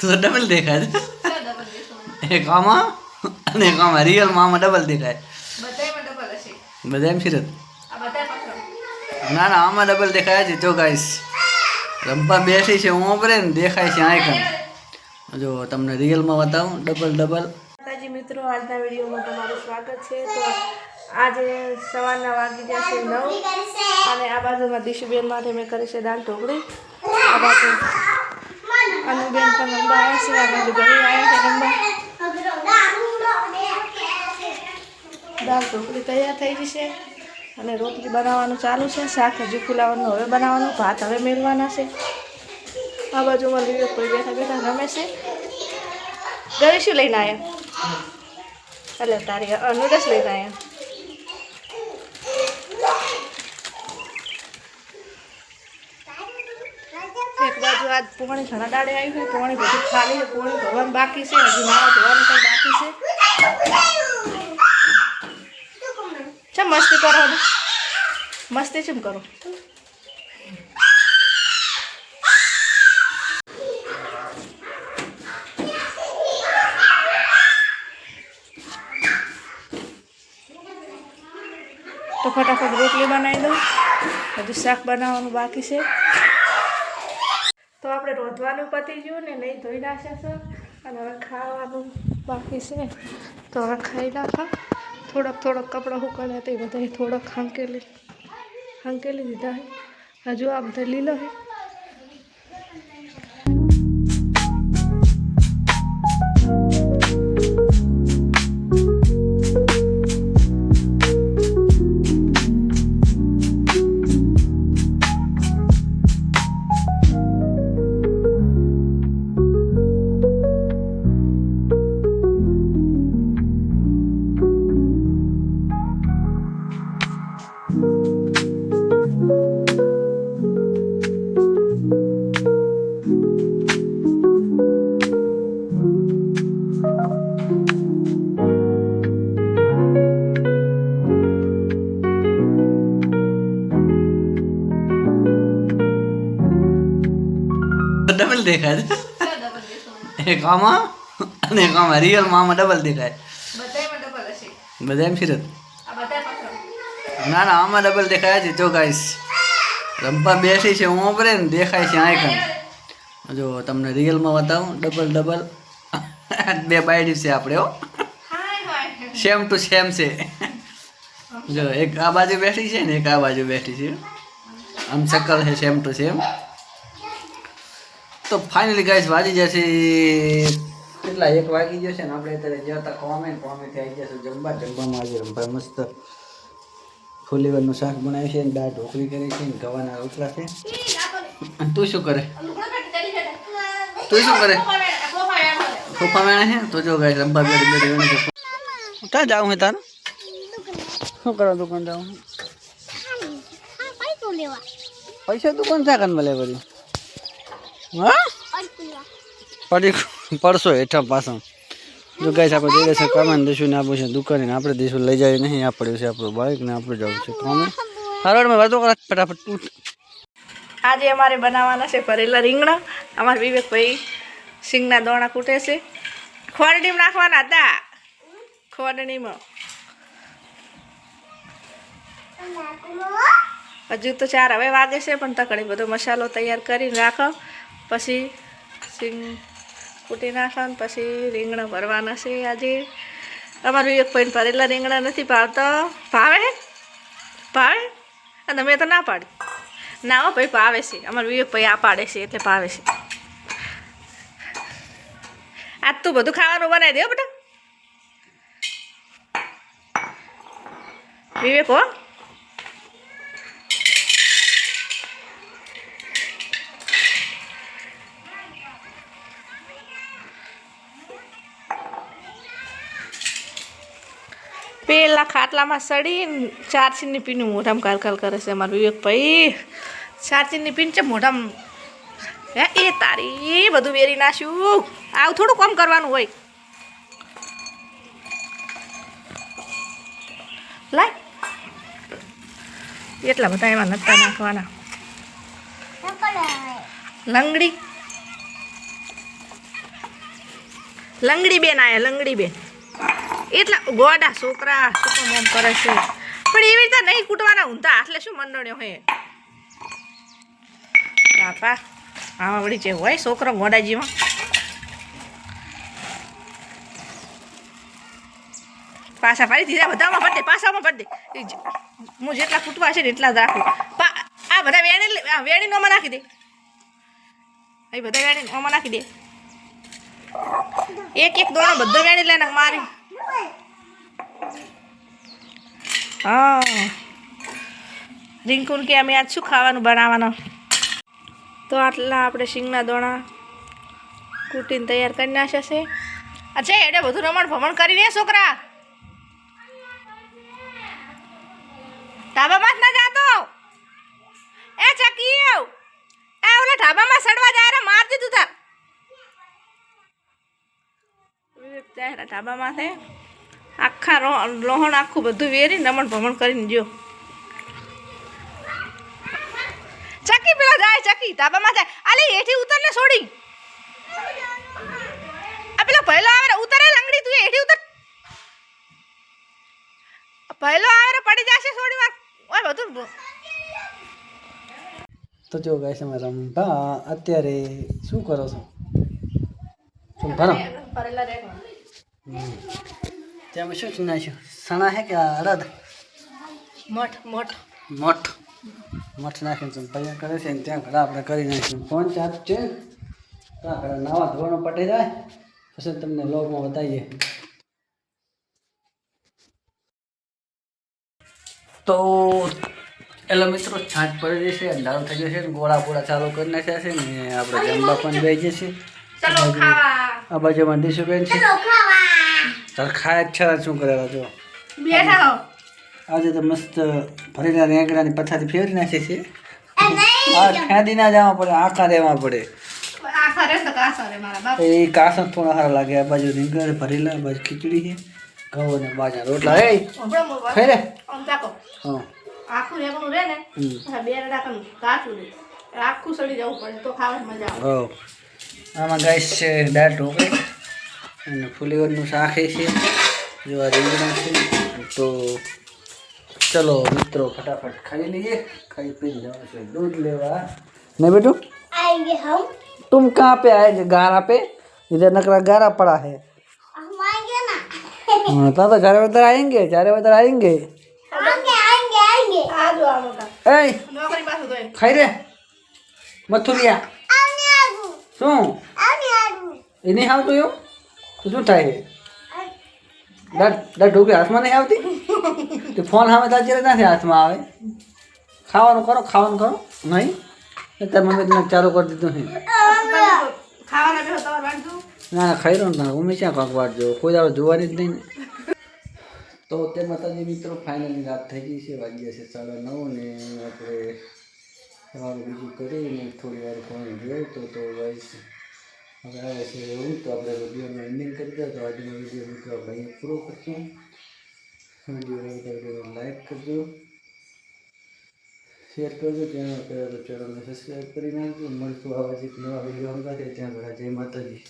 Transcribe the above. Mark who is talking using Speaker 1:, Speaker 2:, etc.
Speaker 1: તો ડબલ દેખાય. છે એક આમાં અને એક આમાં. રિયલમાં આમાં ડબલ દેખાય.
Speaker 2: બધાયમાં ડબલ હશે.
Speaker 1: બધા એમ
Speaker 2: પકડો.
Speaker 1: ના ના આમાં ડબલ દેખાય છે. જો ગાઈસ રંપા બેસી છે હું ઉપરે ને દેખાય છે આઈકન જો તમને રિયલમાં બતાવું. ડબલ ડબલ
Speaker 2: માતાજી મિત્રો આજના વિડીયોમાં તમારું સ્વાગત છે. તો આજે સવારના વાગી જશે નવ. અને આ બાજુમાં દિશુબેન માટે મેં કરી છે દાળ ઢોકળી. આ બાજુ અનુબેન પણ રમવા આવે છે આ બાજુ ઘરે આવ્યા છે રમવા દાળ ઢોકળી તૈયાર થઈ જશે અને રોટલી બનાવવાનું ચાલુ છે. શાક હજુ ફુલાવાનું, હવે બનાવવાનું, ભાત હવે મેળવાના છે. આ બાજુમાં લીધે કોઈ બેઠા બેઠા રમે છે. ઘરે શું લઈને આવ્યા એટલે તારી નૂડલ્સ લઈને આવ્યા આજ પોણી ઘણા દાડે આવી હોય, પોણી બધું ખાલી છે, પોણી ધોવાનું બાકી છે, હજી નાવા ધોવાનું પણ બાકી છે. ચમ મસ્તી કરો મસ્તી ચમ કરો? તો ફટાફટ રોટલી બનાવી દઉં. હજુ શાક બનાવવાનું બાકી છે. તો આપણે રોધવાનું પતી ગયું ને નહીં ધોઈ નાખ્યા છે. અને હવે ખાવાનું બાકી છે. તો હવે ખાઈ નાખા. થોડોક થોડોક કપડાં હુકાયા તે બધા થોડોક હંકેલી હંકેલી દીધા હજુ આ બધા લીલો છે.
Speaker 1: દેખાય. છે એક આમાં અને એક આમાં રિયલમાં આમાં ડબલ દેખાય. બધા એમ
Speaker 2: પકડો
Speaker 1: ના ના આમાં ડબલ દેખાય છે. જો ગાઈશ રંપા બેસી છે હું ઉપરે ને દેખાય છે આઈકન જો તમને રિયલમાં બતાવું. ડબલ ડબલ બે બાયડી છે આપણે હો. સેમ ટુ સેમ છે. જો એક આ બાજુ બેઠી છે ને એક આ બાજુ બેઠી છે. આમ શકલ છે સેમ ટુ સેમ તો ફાઇનલી ગાઈસ વાજી જશે. કેટલા એક વાગી જશે ને આપણે અત્યારે જતા કોમે કોમેન્ટ આવી જશે. જમવા જમવામાં આજે રંભા મસ્ત ફુલીવરનું શાક બનાવ્યું છે ને દાળ ઢોકળી કરી છે ને ગવાના રોટલા છે. તું શું કરે? તું શું કરે? સોફા વેણે છે? તો જો ગાઈસ રંભા બેડી બેડી વેણે ક્યાં જાઉં છે તારું? શું કરો દુકાન જાઉં પૈસા દુકાન ચા કાન મળે વળી હા પડી પડશો હેઠા પાછો. જો ગાઈસ આપણે જોઈએ છે કમાન દઈશું ને આપું છે દુકાને આપણે દઈશું. લઈ જાય નહીં આ પડ્યું છે આપણું બાઇક ને આપણે જવું છે. કમે? હારોડ મેં વાતો કરા ફટાફટ તૂટ
Speaker 2: આજે અમારે બનાવવાના છે ભરેલા રીંગણા. અમારા વિવેકભાઈ સિંગના દોણા કૂટે છે. ખોરડીમાં નાખવાના હતા. ખોરડીમાં. હજુ તો ચાર હવે વાગે છે પણ તકડી બધો મસાલો તૈયાર કરીને રાખો. પછી સિંગ કૂટી નાખવાનું પછી રીંગણા ભરવાના છે આજે. અમારું એક પોઈન્ટ ભરેલા રીંગણા નથી ભાવતા. ભાવે? ભાવે? અને મેં તો ના પાડી. ના હો ભાઈ, ભાવે છે. અમારું વિવેક ભાઈ આ પાડે છે એટલે ભાવે છે. આજ તું બધું ખાવાનું બનાવી દે બેટા. વિવેક હો. પેલા ખાટલામાં સડી ચારચીની પીનું મોઢામાં કાલકાલ કરે છે અમારા વિવેકભાઈ ચારચીની પીન છે મોઢામાં. હે, એ તારી બધું વેરી નાખ્યું. આવું થોડું કામ કરવાનું હોય. લાય. એટલા બધા એમાં નતા નાખવાના. લંગડી. લંગડી બેન આયા, લંગડી બેન. એટલા ગોડા છોકરા, શું કામ આમ કરે છે? પણ એવી રીતે નહીં કૂટવાના ઊંધા એટલે શું મંડળ્યો હે? બાપા આમાં વળી જે હોય છોકરો ગોડાજીમાં. પાછા પાડી દીધા બધામાં ભરી દે, પાછામાં ભરી દે. હું જેટલા કૂટવા છે ને એટલા જ રાખું. આ બધા વેણી આ નોમાં નાખી દે. એ બધા વેણી નોમાં નાખી દે. એક એક દોણો બધો વેણી લે નાખ મારી. હા. રિંકુન કે અમે આજ શું ખાવાનું બનાવવાનું? તો આટલા આપણે શીંગના દોણા કૂટીને તૈયાર કરી નાખ્યા છે. અચ્છા એડે બધું રમણ ભમણ કરીને છોકરા. ઢાબામાં જ ના જાતો. એ ચકી આવ. એ ઓલા ઢાબામાં સડવા જાય રે માર દીધું જાય ઢાબામાં છે. આખા લોહણ આખું બધું વેરી રમણ ભમણ કરીને જો. ચકી પેલા જાય ચકી ધાબામાં જાય. આલી એઠી ઉતર ને છોડી. આ પેલો પહેલો આવે ઉતરે લંગડી તું એઠી ઉતર. પહેલો આવે પડી જશે છોડી વાત ઓય બધું
Speaker 1: તો જો ગાઈસ અમે રમવા અત્યારે શું કરો છો? શું ભરો ત્યાં શું શું નાખ્યું સણા હે કે અડદ
Speaker 2: મઠ મઠ.
Speaker 1: મઠ. મઠ નાખીને સંભાઈ કરે છે ને ત્યાં ઘણા આપણે કરી નાખ્યું ફોન ચાર્જ છે? ત્યાં ઘણા નાવા ધોવાનું પટી જાય. પછી તમને લોગમાં બતાવીએ. તો એટલે મિત્રો છાંટ પડી જશે અંધારું થઈ જશે ને ગોળા ગોળા ચાલુ કરી નાખ્યા છે ને આપણે જમવા પણ બેસી જશે આ બાજુમાં મંદિર બેન છે તાર ખાય જ છે શું કરેલા જો.
Speaker 2: બેઠા હો.
Speaker 1: આજે તો મસ્ત ભરેલા રેંગડાની પથારી ફેરી નાખી છે. આ ખેદી ના જવા પડે આખા રહેવા પડે.
Speaker 2: કાસો
Speaker 1: એ કાસણ થોડા સારા લાગે આ બાજુ રીંગણ ભરેલા આ બાજુ ખીચડી છે. ઘઉં અને બાજરા રોટલા. એ
Speaker 2: ઓબળો મોબા
Speaker 1: ખાઈ રે
Speaker 2: આમ તાકો
Speaker 1: હા.
Speaker 2: આખું રેગણું રે ને બે રડાકનું કાચું રે આખું સડી જવું પડે તો ખાવાની મજા આવે.
Speaker 1: આમાં ગાઈસ છે દાળ ઢોકળી. અને ફુલીવરનું શાક એ છે જો આ રીંગણા છે તો ચલો મિત્રો ફટાફટ ખાઈ લઈએ ખાઈ પી જવાનું છે દૂધ લેવા नहीं बेटू
Speaker 3: आएंगे हम
Speaker 1: तुम कहाँ पे आए गारा पे इधर नकरा गारा पड़ा है
Speaker 3: हम आएंगे ना
Speaker 1: हाँ तो तो चारे बजे आएंगे चारे बजे आएंगे
Speaker 3: आएंगे आएंगे आएंगे
Speaker 2: આ જો આ મોટા
Speaker 1: ए
Speaker 2: નોકરી પાછું તો
Speaker 1: खाई रे મથુરિયા
Speaker 3: आने आगू
Speaker 1: શું
Speaker 3: आने आगू
Speaker 1: એ નહીં આવતું એવું તો શું થાય? દાંત ઢોકળી હાથમાં નહીં આવતી? તો ફોન સામે તાર જ્યારે નથી હાથમાં આવે. ખાવાનું કરો ખાવાનું કરો. નહીં? તાર મમ્મી તને ચાલુ કરી દીધું
Speaker 2: તમારે વાંચું
Speaker 1: ના ના ખાઈ રહ્યો ને ઉમે ક્યાં કાંક જો કોઈ દાડો જોવાની જ નહીં તો તે માતાજી મિત્રો ફાઇનલી રાત થઈ ગઈ છે. વાગ્યા છે સાડા નવ ને આપણે સવારે બીજું કરીને થોડી વાર ફોન જોયો તો તો ગાઈસ હવે આવે છે એવું તો આપણે વિડીયોનું એન્ડિંગ કરી દો તો આજનો વીડિયો મિત્રો આપણે અહીંયા પૂરો કરશું. વીડિયો લાઈક કરજો. શેર કરજો. ચેનલ પર ચેનલને સબસ્ક્રાઈબ કરી નાખજો. મળતું આવા જ નવા વીડિયો અંગાશે ત્યાં ઘણા જય માતાજી.